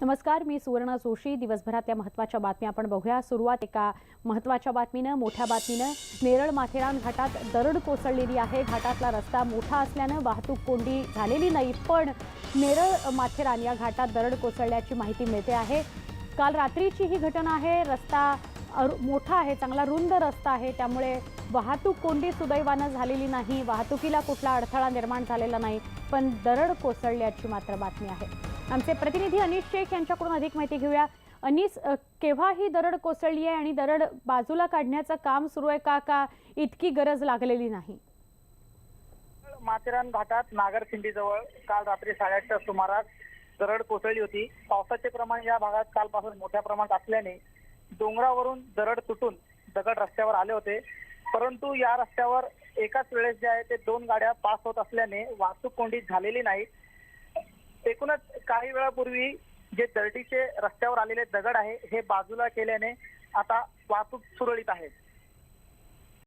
नमस्कार मी सुवर्णा जोशी. दिवसभरात या महत्त्वाच्या बातम्या आपण बघूया. सुरुवात एका महत्त्वाच्या बातमीनं मोठ्या बातमीनं. नेरळ माथेरान घाटात दरड कोसळलेली आहे. घाटातला रस्ता मोठा असल्यानं वाहतूक कोंडी झालेली नाही पण नेरळ माथेरान या घाटात दरड कोसळल्याची माहिती मिळते आहे. काल रात्रीची ही घटना आहे. रस्ता मोठा आहे चांगला रुंद रस्ता आहे त्यामुळे वाहतूक कोंडी सुदैवानं झालेली नाही वाहतुकीला कुठला अडथळा निर्माण झालेला नाही पण दरड कोसळल्याची मात्र बातमी आहे. आमचे प्रतिनिधी अनिश शेख यांच्याकडून अधिक माहिती घेऊया. अनिस केव्हा ही दरड कोसळली आहे आणि दरड बाजूला काढण्याचं काम सुरू आहे का का इतकी गरज लागलेली नाही? माथेरान घाटात नागरखिंडीजवळ काल रात्री साडेआठच्या सुमारास दरड कोसळली होती. पावसाचे प्रमाण या भागात कालपासून मोठ्या प्रमाणात असल्याने डोंगरावरून दरड तुटून दगड रस्त्यावर आले होते. परंतु या रस्त्यावर एकाच वेळेस जे आहे ते दोन गाड्या पास होत असल्याने वाहतूक कोंडी झालेली नाही. एकूणच काही वेळापूर्वी जे दरडीचे रस्त्यावर आलेले दगड आहे हे बाजूला केल्याने आता वाहतूक सुरळीत आहे.